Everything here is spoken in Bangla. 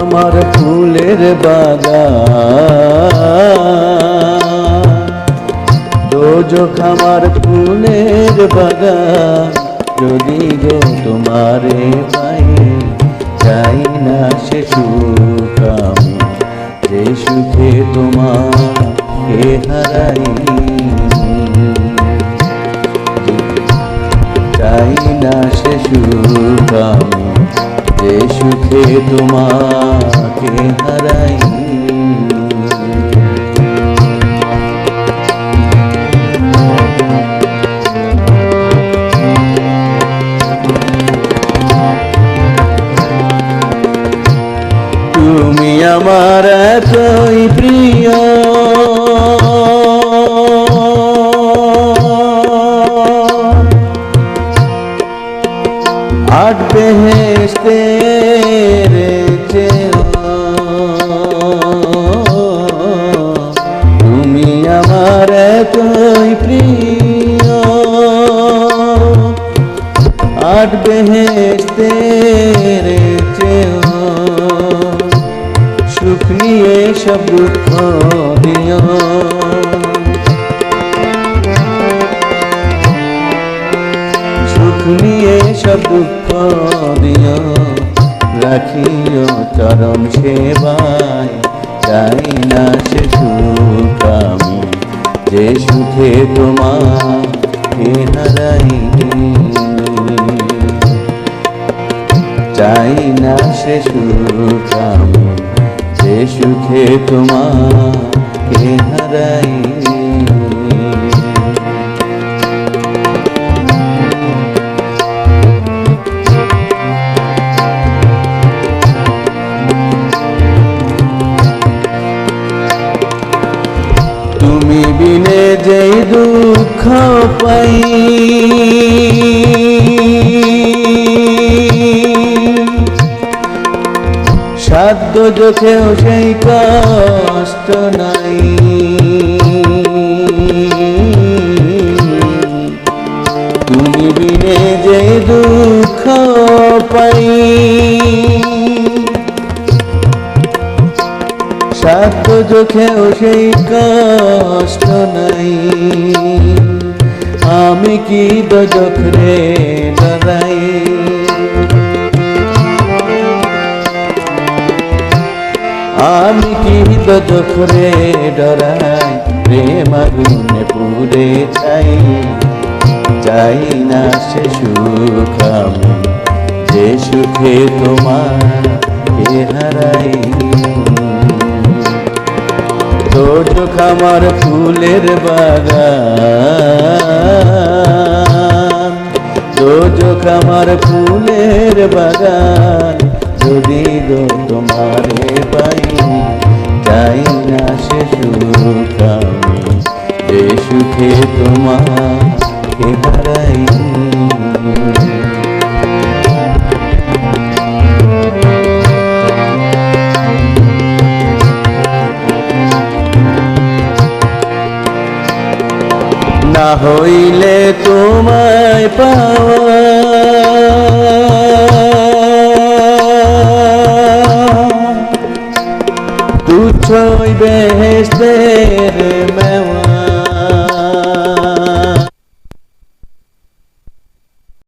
আমার ফুলের বাগান। দোজক আমার ফুলের বাগান। যদি গো তোমারে পাই চাই না সে সুখ যে সুখে তোমাকে হারাই। চাই না সে সুখ সুখে তোমাকে হারাই। তুমি আমার এতই প্রিয়। আট বেহেস্তের এতই প্রিয়। আট বেহেস্তের চেয়েও সুখ নিয়ে সব দুঃখ নিয়ে সব দুঃখ দিও রাখিও চরণ সেবায় না সে সুখ যে সুখে তোমার হারাই চাই না সে সুখ যে সুখে তোমাকে হারাই বিনে যেই দুঃখ পাই। সাধ্য চোখেও সেই কষ্ট নাই। চোখেও সেই কষ্ট নাই। আমি কি দোজখ রে আমি কি দোজখ রে ডরাই? প্রেম আগুনে পুরে চাই চাই না সে সুখ আমি, যে সুখে তোমার হারাই। আমার ফুলের বাগান। চোখ আমার ফুলের বাগান। যদি দো তোমারে পাই, যাই না সে সুখ আমি সুখে তোমাকে না হইলে তোমায় পাওয়া। তুই বেহেস্তের মেওয়া